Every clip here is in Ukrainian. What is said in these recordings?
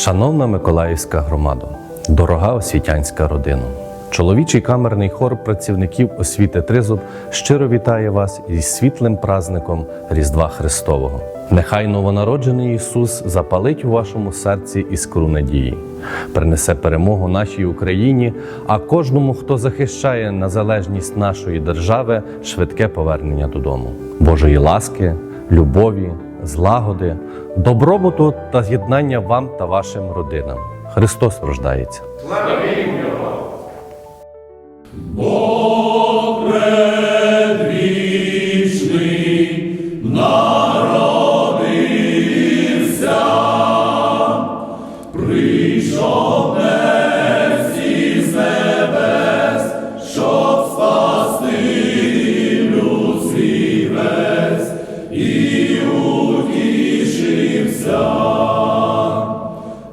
Шановна Миколаївська громада, дорога освітянська родина, чоловічий камерний хор працівників освіти Тризуб щиро вітає вас із світлим праздником Різдва Христового. Нехай новонароджений Ісус запалить у вашому серці іскру надії, принесе перемогу нашій Україні, а кожному, хто захищає незалежність нашої держави, швидке повернення додому, Божої ласки, любові, злагоди, добробуту та з'єднання вам та вашим родинам. Христос рождається.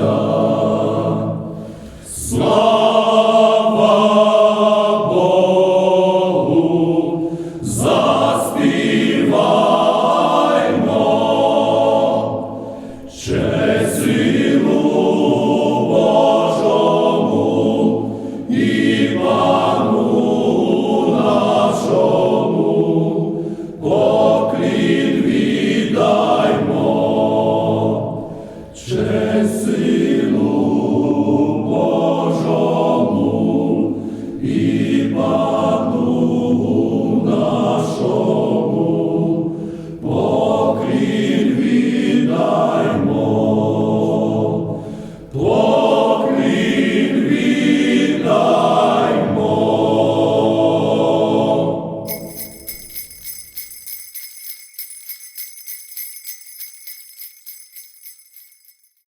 자